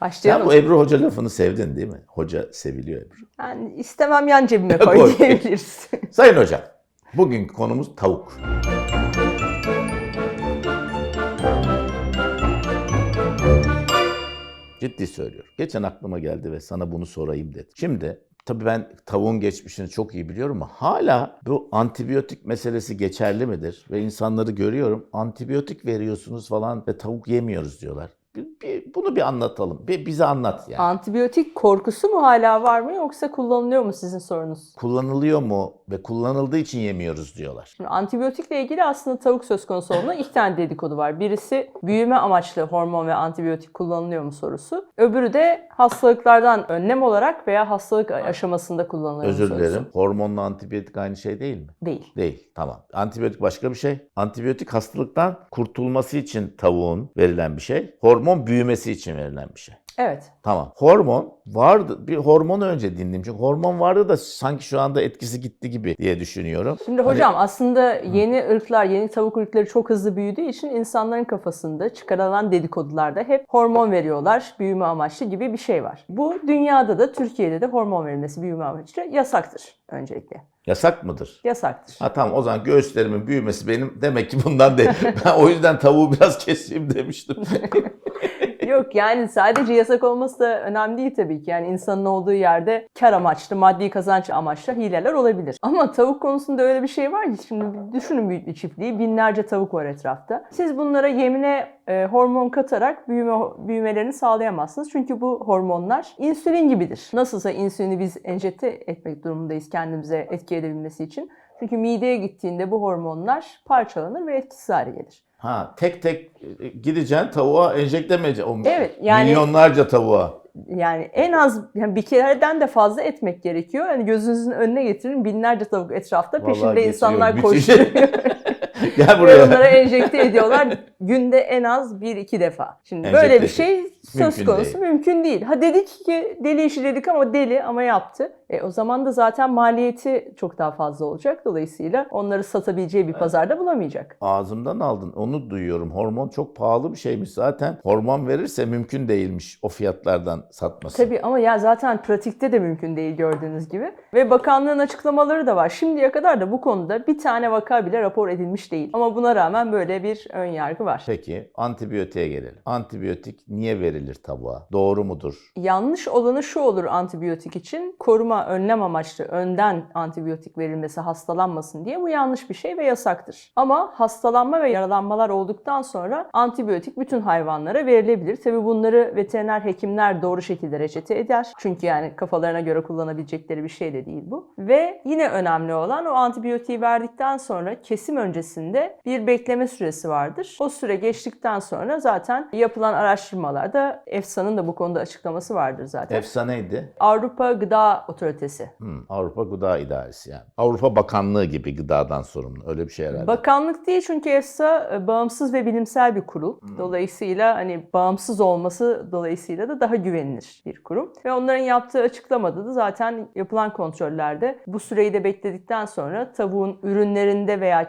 Sen Başlayalım. bu Ebru Hoca lafını sevdin değil mi? Hoca seviliyor Ebru. Yani istemem yan cebime koy Koy. diyebiliriz. Sayın hocam, bugünkü konumuz tavuk. Ciddi söylüyorum. Geçen aklıma geldi ve sana bunu sorayım dedim. Şimdi tabii ben tavuğun geçmişini çok iyi biliyorum ama hala bu antibiyotik meselesi geçerli midir? Ve insanları görüyorum antibiyotik veriyorsunuz falan ve tavuk yemiyoruz diyorlar. Bir, bunu bir anlatalım. Bir, bize anlat yani. Antibiyotik korkusu mu hala var mı yoksa kullanılıyor mu sizin sorunuz? Kullanılıyor mu ve kullanıldığı için yemiyoruz diyorlar. Şimdi antibiyotikle ilgili aslında tavuk söz konusu olduğunda iki tane dedikodu var. Birisi büyüme amaçlı hormon ve antibiyotik kullanılıyor mu sorusu. Öbürü de hastalıklardan önlem olarak veya hastalık aşamasında kullanılıyor mu Özür sorusu. dilerim. Hormonla antibiyotik aynı şey değil mi? Değil. Değil. Tamam. Antibiyotik başka bir şey. Antibiyotik hastalıktan kurtulması için tavuğun verilen bir şey. Hormon büyümesi için verilen bir şey. Evet. Tamam. Hormon vardı. Bir hormonu önce dinleyeyim. Çünkü hormon vardı da sanki şu anda etkisi gitti gibi diye düşünüyorum. Şimdi hocam aslında yeni ırklar, yeni tavuk ırkları çok hızlı büyüdüğü için insanların kafasında çıkarılan dedikodularda hep hormon veriyorlar, büyüme amaçlı gibi bir şey var. Bu dünyada da Türkiye'de de hormon verilmesi büyüme amaçlı yasaktır öncelikle. Yasak mıdır? Yasaktır. Ha tamam o zaman göğüslerimin büyümesi benim demek ki bundan değil. ben o yüzden tavuğu biraz keseyim demiştim. Yok yani sadece yasak olması da önemli değil tabii ki. Yani insanın olduğu yerde kar amaçlı, maddi kazanç amaçlı hileler olabilir. Ama tavuk konusunda öyle bir şey var ki şimdi düşünün büyük bir çiftliği. Binlerce tavuk var etrafta. Siz bunlara yemine e, hormon katarak büyüme büyümelerini sağlayamazsınız. Çünkü bu hormonlar insülin gibidir. Nasılsa insülini biz enjekte etmek durumundayız kendimize etki edebilmesi için. Çünkü mideye gittiğinde bu hormonlar parçalanır ve etkisiz hale gelir. Ha tek tek e, gideceksin tavuğa? O Evet, yani- Milyonlarca tavuğa. Yani en az yani bir kereden de fazla etmek gerekiyor. Yani gözünüzün önüne getirin binlerce tavuk etrafta Vallahi peşinde getiriyor. insanlar Müthiş. Gel buraya. onlara enjekte ediyorlar günde en az bir iki defa. Şimdi Enjekte böyle bir şey söz Mümkün konusu değil. mümkün değil. Ha dedik ki deli işi dedik ama deli ama yaptı. E, o zaman da zaten maliyeti çok daha fazla olacak. Dolayısıyla onları satabileceği bir pazarda bulamayacak. Ağzımdan aldın. Onu duyuyorum. Hormon çok pahalı bir şeymiş zaten. Hormon verirse mümkün değilmiş o fiyatlardan satması. Tabii ama ya zaten pratikte de mümkün değil gördüğünüz gibi. Ve bakanlığın açıklamaları da var. Şimdiye kadar da bu konuda bir tane vaka bile rapor edilmiş değil. Ama buna rağmen böyle bir ön yargı var. Peki antibiyotiğe gelelim. Antibiyotik niye verilir tavuğa? Doğru mudur? Yanlış olanı şu olur antibiyotik için. Koruma, önlem amaçlı önden antibiyotik verilmesi hastalanmasın diye bu yanlış bir şey ve yasaktır. Ama hastalanma ve yaralanmalar olduktan sonra antibiyotik bütün hayvanlara verilebilir. Tabi bunları veteriner hekimler doğru şekilde reçete eder. Çünkü yani kafalarına göre kullanabilecekleri bir şey de değil bu. Ve yine önemli olan o antibiyotiği verdikten sonra kesim öncesinde bir bekleme süresi vardır. O süre geçtikten sonra zaten yapılan araştırmalarda EFSA'nın da bu konuda açıklaması vardır zaten. Efsaneydi. Avrupa Gıda Otoritesi. Hmm, Avrupa Gıda İdaresi yani. Avrupa Bakanlığı gibi gıdadan sorumlu. Öyle bir şey herhalde. Bakanlık değil çünkü EFSA e, bağımsız ve bilimsel bir kurul. Dolayısıyla hani bağımsız olması dolayısıyla da daha güvenilir bir kurum. Ve onların yaptığı açıklamada da zaten yapılan kontrollerde bu süreyi de bekledikten sonra tavuğun ürünlerinde veya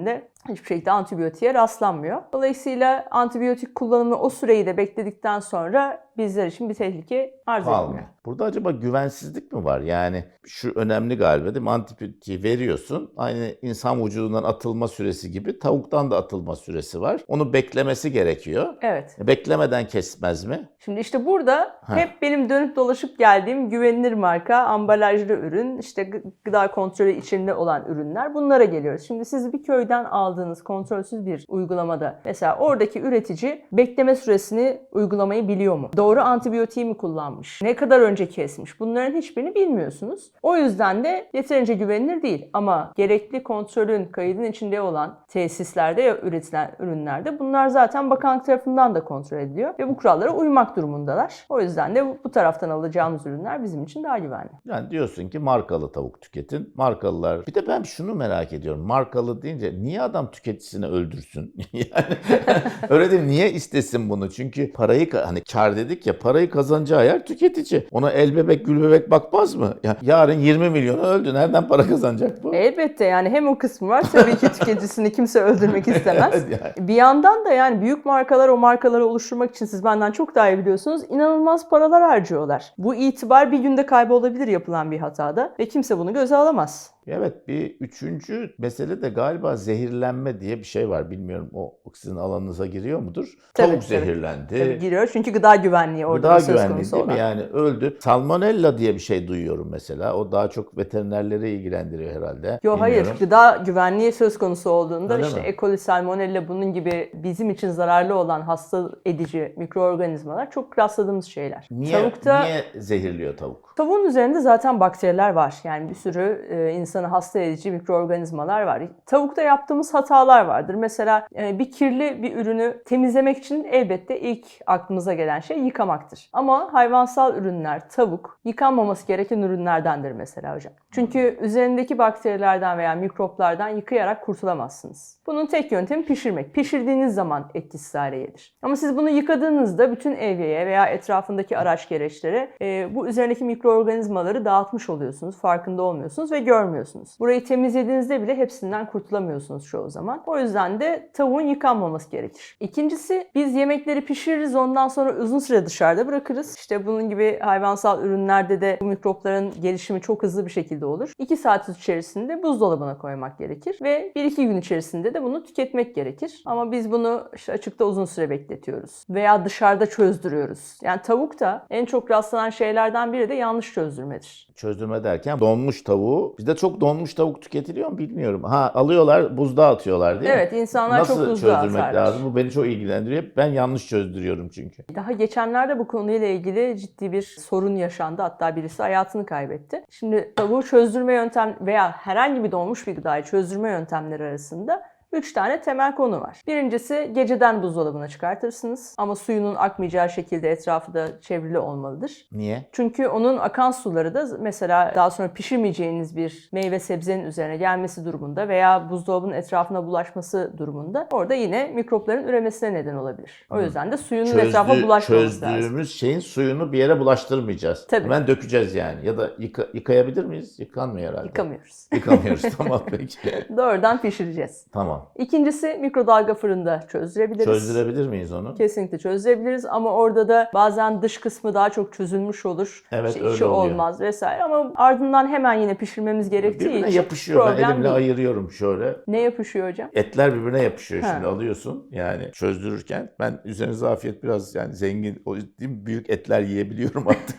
kendisinde hiçbir şekilde antibiyotiğe rastlanmıyor. Dolayısıyla antibiyotik kullanımı o süreyi de bekledikten sonra bizler için bir tehlike arz etmiyor. Burada acaba güvensizlik mi var? Yani şu önemli galiba değil mi? Antibiyotiği veriyorsun. Aynı insan vücudundan atılma süresi gibi tavuktan da atılma süresi var. Onu beklemesi gerekiyor. Evet. E, Beklemeden kesmez mi? Şimdi işte burada Ha. hep benim dönüp dolaşıp geldiğim güvenilir marka, ambalajlı ürün, işte gı- gıda kontrolü içinde olan ürünler bunlara geliyoruz. Şimdi siz bir köyden aldığınız kontrolsüz bir uygulamada mesela oradaki üretici bekleme süresini uygulamayı biliyor mu? Doğru antibiyotiği mi kullanmış? Ne kadar önce kesmiş? Bunların hiçbirini bilmiyorsunuz. O yüzden de yeterince güvenilir değil. Ama gerekli kontrolün kaydın içinde olan tesislerde ya üretilen ürünlerde bunlar zaten bakanlık tarafından da kontrol ediliyor ve bu kurallara uymak durumundalar. O yüzden de bu, taraftan alacağımız ürünler bizim için daha güvenli. Yani diyorsun ki markalı tavuk tüketin. Markalılar. Bir de ben şunu merak ediyorum. Markalı deyince niye adam tüketicisini öldürsün? yani öyle değil mi? Niye istesin bunu? Çünkü parayı hani kar dedik dedik ya parayı kazanacağı yer tüketici. Ona el bebek gül bebek bakmaz mı? Ya, yarın 20 milyonu öldü. Nereden para kazanacak bu? Elbette yani hem o kısmı var tabii ki tüketicisini kimse öldürmek istemez. Evet yani. Bir yandan da yani büyük markalar o markaları oluşturmak için siz benden çok daha iyi biliyorsunuz inanılmaz paralar harcıyorlar. Bu itibar bir günde kaybolabilir yapılan bir hatada ve kimse bunu göze alamaz. Evet bir üçüncü mesele de galiba zehirlenme diye bir şey var. Bilmiyorum o sizin alanınıza giriyor mudur? Tabii, Tavuk tabii. zehirlendi. Tabii giriyor çünkü gıda güvenliği orada Gıda da söz güvenliği konusu değil mi? Yani öldü. Salmonella diye bir şey duyuyorum mesela. O daha çok veterinerleri ilgilendiriyor herhalde. Yo hayır gıda güvenliği söz konusu olduğunda Öyle işte mi? E. coli, salmonella bunun gibi bizim için zararlı olan hasta edici mikroorganizmalar çok rastladığımız şeyler. Niye, Tavukta niye zehirliyor tavuk? Tavuğun üzerinde zaten bakteriler var. Yani bir sürü e, insanı hasta edici mikroorganizmalar var. Tavukta yaptığımız hatalar vardır. Mesela e, bir kirli bir ürünü temizlemek için elbette ilk aklımıza gelen şey yıkamaktır. Ama hayvansal ürünler, tavuk yıkanmaması gereken ürünlerdendir mesela hocam. Çünkü üzerindeki bakterilerden veya mikroplardan yıkayarak kurtulamazsınız. Bunun tek yöntemi pişirmek. Pişirdiğiniz zaman etkisiz hale gelir. Ama siz bunu yıkadığınızda bütün evyeye veya etrafındaki araç gereçlere e, bu üzerindeki mikroorganizmaları dağıtmış oluyorsunuz. Farkında olmuyorsunuz ve görmüyorsunuz. Burayı temizlediğinizde bile hepsinden kurtulamıyorsunuz çoğu zaman. O yüzden de tavuğun yıkanmaması gerekir. İkincisi biz yemekleri pişiririz ondan sonra uzun süre dışarıda bırakırız. İşte bunun gibi hayvansal ürünlerde de bu mikropların gelişimi çok hızlı bir şekilde olur. 2 saat içerisinde buzdolabına koymak gerekir ve 1-2 gün içerisinde de bunu tüketmek gerekir. Ama biz bunu işte açıkta uzun süre bekletiyoruz veya dışarıda çözdürüyoruz. Yani tavukta en çok rastlanan şeylerden biri de yanlış çözdürmedir. Çözdürme derken donmuş tavuğu. Bizde çok donmuş tavuk tüketiliyor mu bilmiyorum. Ha alıyorlar buzluğa atıyorlar değil mi? Evet insanlar Nasıl çok buzluğa çözdürmek atarlar. lazım? Bu beni çok ilgilendiriyor. Ben yanlış çözdürüyorum çünkü. Daha geçenlerde bu konuyla ilgili ciddi bir sorun yaşandı. Hatta birisi hayatını kaybetti. Şimdi tavuğu çözdürme yöntem veya herhangi bir donmuş bir gıdayı çözdürme yöntemleri arasında 3 tane temel konu var. Birincisi geceden buzdolabına çıkartırsınız ama suyunun akmayacağı şekilde etrafı da çevrili olmalıdır. Niye? Çünkü onun akan suları da mesela daha sonra pişirmeyeceğiniz bir meyve sebzenin üzerine gelmesi durumunda veya buzdolabının etrafına bulaşması durumunda orada yine mikropların üremesine neden olabilir. O yüzden de suyunun etrafa Çözdü- bulaşmaması lazım. çözdüğümüz şeyin suyunu bir yere bulaştırmayacağız. Tabii. Hemen dökeceğiz yani. Ya da yıka- yıkayabilir miyiz? Yıkanmıyor herhalde. Yıkamıyoruz. Yıkamıyoruz. tamam peki. Doğrudan pişireceğiz. Tamam. İkincisi mikrodalga fırında çözdürebiliriz. Çözdürebilir miyiz onu? Kesinlikle çözdürebiliriz ama orada da bazen dış kısmı daha çok çözülmüş olur. Evet, İşte öyle içi oluyor. olmaz vesaire ama ardından hemen yine pişirmemiz gerektiği Birbirine için yapışıyor. Ben problem elimle değil. ayırıyorum şöyle. Ne yapışıyor hocam? Etler birbirine yapışıyor Ha. şimdi alıyorsun. Yani çözdürürken ben üzerinize afiyet biraz yani zengin o diyeyim, büyük etler yiyebiliyorum artık.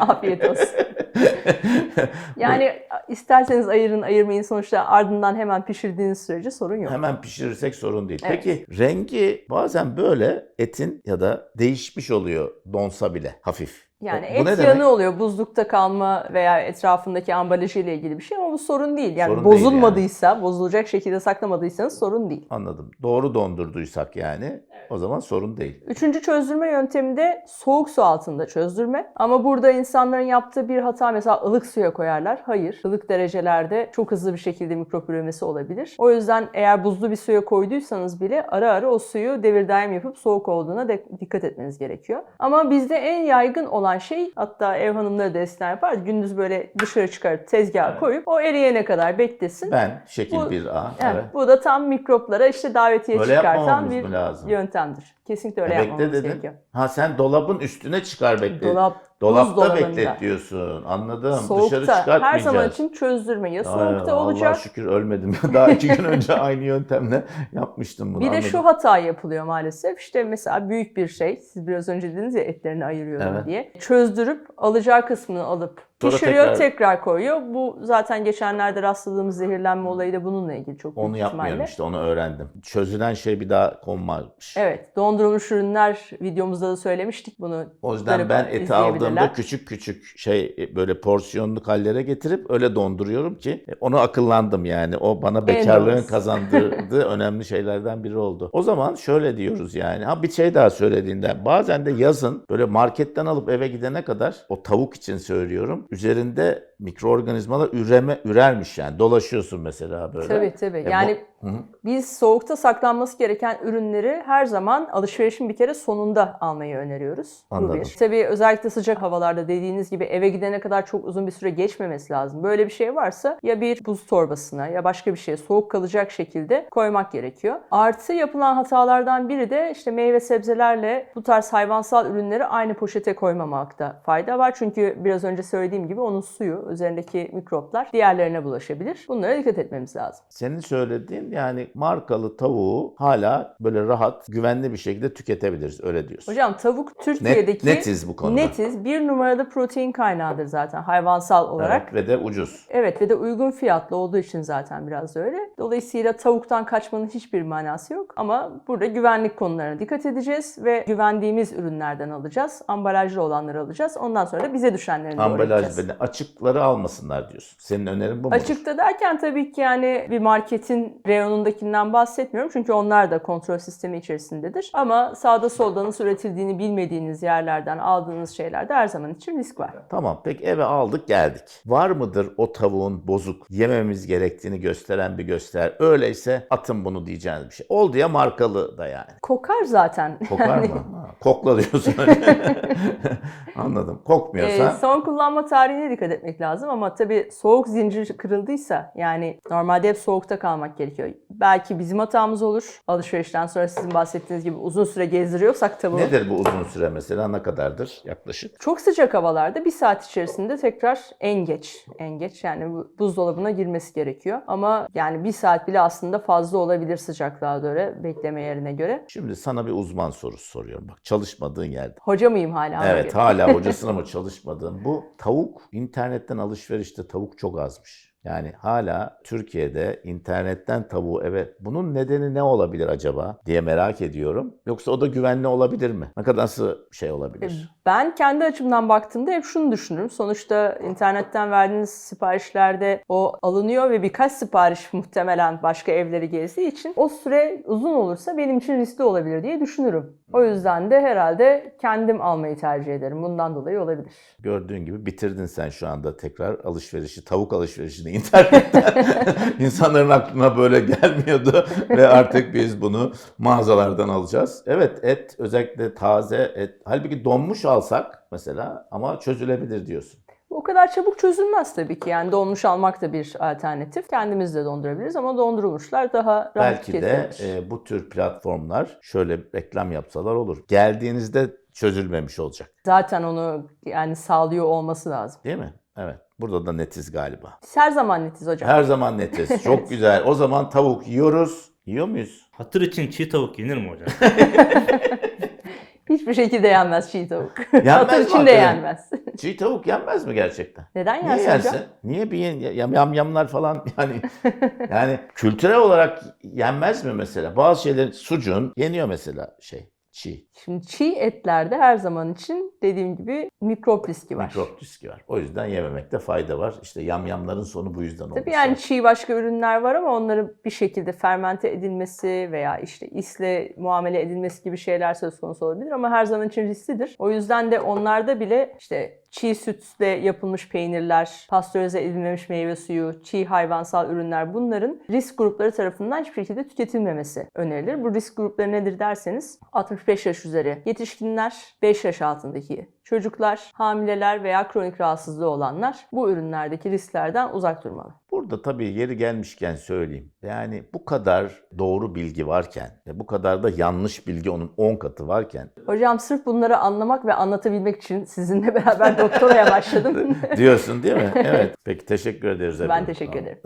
Afiyet olsun. Yani isterseniz ayırın ayırmayın sonuçta ardından hemen pişirdiğiniz sürece sorun yok. Hemen pişirirsek sorun değil. Evet. Peki rengi bazen böyle etin ya da değişmiş oluyor donsa bile hafif. Yani Bu et yanı oluyor buzlukta kalma veya etrafındaki ambalajı ile ilgili bir şey ama bu sorun değil. Yani Sorun değil bozulmadıysa, bozulacak şekilde saklamadıysanız sorun değil. Anladım. Doğru dondurduysak yani o zaman sorun değil. Üçüncü çözdürme yöntemi de soğuk su altında çözdürme. Ama burada insanların yaptığı bir hata mesela ılık suya koyarlar. Hayır. ılık derecelerde çok hızlı bir şekilde mikrop üremesi olabilir. O yüzden eğer buzlu bir suya koyduysanız bile ara ara o suyu devir daim yapıp soğuk olduğuna de- dikkat etmeniz gerekiyor. Ama bizde en yaygın olan şey hatta ev hanımları da eskiden yapar. Gündüz böyle dışarı çıkarıp tezgaha Evet. koyup o eriyene kadar beklesin. Ben şekil Bu- bir A. Evet, Evet. Bu da tam mikroplara işte davetiye Öyle çıkartan bir lazım? yöntemdir. Kesinlikle öyle E, bekle yapmamamız dedin. gerekiyor. Ha sen dolabın üstüne çıkar bekle. Dolap, Dolapta beklet diyorsun. Anladım. Dışarı Soğukta her çıkartmayacağız. zaman için çözdürme. Ya Ay, soğukta Allah'a olacak. şükür ölmedim. Daha iki gün önce aynı yöntemle yapmıştım bunu. Bir de anladım. şu hata yapılıyor maalesef. İşte mesela büyük bir şey. Siz biraz önce dediniz ya etlerini ayırıyorum Evet. diye. Çözdürüp alacağı kısmını alıp Sonra pişiriyor tekrar- tekrar... koyuyor. Bu zaten geçenlerde rastladığımız zehirlenme olayı da bununla ilgili çok Onu yapmıyorum işte onu öğrendim. Çözülen şey bir daha konmamış. Evet, dondurulmuş ürünler videomuzda da söylemiştik bunu. O yüzden ben eti aldığımda küçük küçük şey e, böyle porsiyonluk hallere getirip öyle donduruyorum ki e, onu akıllandım yani. O bana bekarlığın kazandırdığı önemli şeylerden biri oldu. O zaman şöyle diyoruz yani. Ha bir şey daha söylediğinde bazen de yazın böyle marketten alıp eve gidene kadar o tavuk için söylüyorum. Üzerinde mikroorganizmalar üreme ürermiş yani. Dolaşıyorsun mesela böyle. Tabii tabii. E bu- Yani hı. Biz soğukta saklanması gereken ürünleri her zaman alışverişin bir kere sonunda almayı öneriyoruz. Bu Anladım. bir. Tabii özellikle sıcak havalarda dediğiniz gibi eve gidene kadar çok uzun bir süre geçmemesi lazım. Böyle bir şey varsa ya bir buz torbasına ya başka bir şeye soğuk kalacak şekilde koymak gerekiyor. Artı yapılan hatalardan biri de işte meyve sebzelerle bu tarz hayvansal ürünleri aynı poşete koymamakta fayda var. Çünkü biraz önce söylediğim gibi onun suyu, üzerindeki mikroplar diğerlerine bulaşabilir. Bunlara dikkat etmemiz lazım. Senin söylediğin yani markalı tavuğu hala böyle rahat, güvenli bir şekilde tüketebiliriz. Öyle diyorsun. Hocam tavuk Net, Türkiye'deki netiz bu konuda. netiz bir numarada protein kaynağıdır zaten hayvansal olarak. Evet, ve de ucuz. Evet ve de uygun fiyatlı olduğu için zaten biraz öyle. Dolayısıyla tavuktan kaçmanın hiçbir manası yok. Ama burada güvenlik konularına dikkat edeceğiz ve güvendiğimiz ürünlerden alacağız. Ambalajlı olanları alacağız. Ondan sonra da bize düşenlerini Ambalaj ve de açıkları almasınlar diyorsun. Senin önerin bu mu? Açıkta derken tabii ki yani bir marketin reyonundakinden bahsetmiyorum. Çünkü onlar da kontrol sistemi içerisindedir. Ama sağda solda nasıl üretildiğini bilmediğiniz yerlerden aldığınız şeylerde her zaman için risk var. Tamam peki eve aldık geldik. Var mıdır o tavuğun bozuk yememiz gerektiğini gösteren bir göster. Öyleyse atın bunu diyeceğiniz bir şey. Oldu ya markalı da yani. Kokar zaten. Kokar Yani, mı? Ha, kokla diyorsun. Anladım. Kokmuyorsa e, son kullanma tarihine dikkat etmek lazım ama tabii soğuk zincir kırıldıysa yani normalde hep soğukta kalmak gerekiyor. Belki bizim hatamız olur. Alışverişten sonra sizin bahsettiğiniz gibi uzun süre gezdiriyorsak tavuğu. nedir bu uzun süre mesela ne kadardır yaklaşık? Çok sıcak havalarda bir saat içerisinde tekrar en geç, en geç yani bu buzdolabına girmesi gerekiyor. Ama yani bir saat bile aslında fazla olabilir sıcaklığa göre, bekleme yerine göre. Şimdi sana bir uzman sorusu soruyorum. Bak çalışmadığın yerde. Hoca mıyım hala? Evet hala hocasına mı çalışmadığın. Bu tavuk internetten alışverişte tavuk çok azmış. Yani hala Türkiye'de internetten tavuğu eve bunun nedeni ne olabilir acaba diye merak ediyorum. Yoksa o da güvenli olabilir mi? Ne kadar nasıl şey olabilir? Ben kendi açımdan baktığımda hep şunu düşünürüm. Sonuçta internetten verdiğiniz siparişlerde o alınıyor ve birkaç sipariş muhtemelen başka evleri gezdiği için o süre uzun olursa benim için riskli olabilir diye düşünürüm. O yüzden de herhalde kendim almayı tercih ederim. Bundan dolayı olabilir. Gördüğün gibi bitirdin sen şu anda tekrar alışverişi, tavuk alışverişini internetten. İnsanların aklına böyle gelmiyordu ve artık biz bunu mağazalardan alacağız. Evet et özellikle taze et. Halbuki donmuş alsak mesela ama çözülebilir diyorsun. O kadar çabuk çözülmez tabii ki. Yani donmuş almak da bir alternatif. Kendimiz de dondurabiliriz ama dondurulmuşlar daha rahat Belki de e, bu tür platformlar şöyle reklam yapsalar olur. Geldiğinizde çözülmemiş olacak. Zaten onu yani sağlıyor olması lazım. Değil mi? Evet. Burada da netiz galiba. Her zaman netiz hocam. Her zaman netiz. Çok güzel. O zaman tavuk yiyoruz. Yiyor muyuz? Hatır için çiğ tavuk yenir mi hocam? Hiçbir şekilde yenmez çiğ tavuk. Yenmez Hatır mi için de hakikaten? yenmez. Çiğ tavuk yenmez mi gerçekten? Neden Niye yensin yersin? hocam? Niye bir yen- yam, yamyamlar falan yani yani kültürel olarak yenmez mi mesela? Bazı şeyler sucuğun yeniyor mesela şey çiğ. Şimdi çiğ etlerde her zaman için dediğim gibi mikrop riski var. Mikrop riski var. O yüzden yememekte fayda var. İşte yamyamların sonu bu yüzden olmuş. Tabii yani çiğ başka ürünler var ama onların bir şekilde fermente edilmesi veya işte isle muamele edilmesi gibi şeyler söz konusu olabilir ama her zaman için risklidir. O yüzden de onlarda bile işte çiğ sütle yapılmış peynirler, pastörize edilmemiş meyve suyu, çiğ hayvansal ürünler bunların risk grupları tarafından hiçbir şekilde tüketilmemesi önerilir. Bu risk grupları nedir derseniz 65 yaş üzeri yetişkinler, 5 yaş altındaki çocuklar, hamileler veya kronik rahatsızlığı olanlar bu ürünlerdeki risklerden uzak durmalı. Burada tabii yeri gelmişken söyleyeyim. Yani bu kadar doğru bilgi varken ve bu kadar da yanlış bilgi onun 10 katı varken Hocam sırf bunları anlamak ve anlatabilmek için sizinle beraber doktoraya başladım. diyorsun değil mi? Evet. Peki teşekkür ederiz. ben efendim. teşekkür ederim.